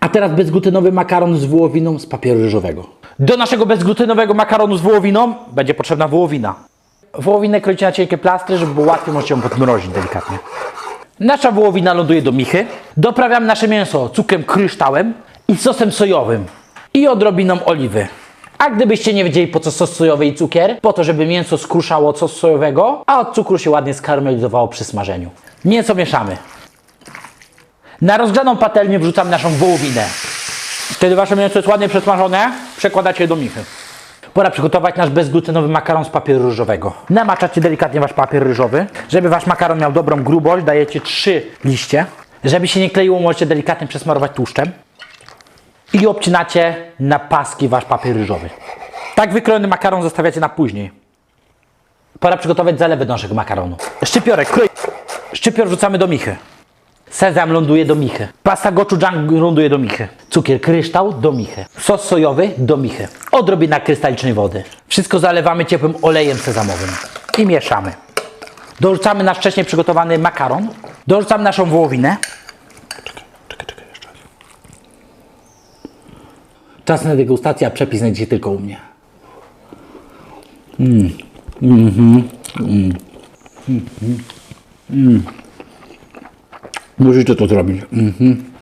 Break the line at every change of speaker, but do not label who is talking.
A teraz bezglutenowy makaron z wołowiną z papieru ryżowego.
Do naszego bezglutenowego makaronu z wołowiną będzie potrzebna wołowina. Wołowinę kroicie na cienkie plastry, żeby było łatwiej, ją podmrozić delikatnie. Nasza wołowina ląduje do michy. Doprawiam nasze mięso cukrem kryształem i sosem sojowym i odrobiną oliwy. A gdybyście nie wiedzieli po co sos sojowy i cukier, po to, żeby mięso skruszało od sosu sojowego, a od cukru się ładnie skarmelizowało przy smażeniu. Mięso mieszamy. Na rozgrzaną patelnię wrzucam naszą wołowinę. Kiedy wasze mięso jest ładnie przesmażone, przekładacie je do michy. Pora przygotować nasz bezglutenowy makaron z papieru ryżowego. Namaczacie delikatnie wasz papier ryżowy. Żeby wasz makaron miał dobrą grubość, dajecie 3 liście. Żeby się nie kleiło, możecie delikatnie przesmarować tłuszczem. I obcinacie na paski wasz papier ryżowy. Tak wykrojony makaron zostawiacie na później. Pora przygotować zalewę do naszego makaronu. Szczypiorek, kroj. Szczypior wrzucamy do michy. Sezam ląduje do michy. Pasta gochujang ląduje do michy. Cukier kryształ do michy. Sos sojowy do michy. Odrobina krystalicznej wody. Wszystko zalewamy ciepłym olejem sezamowym i mieszamy. Dorzucamy nasz wcześniej przygotowany makaron. Dorzucamy naszą wołowinę.
Czas na degustację, a przepis znajdziecie tylko u mnie. Musicie to zrobić. Mhm.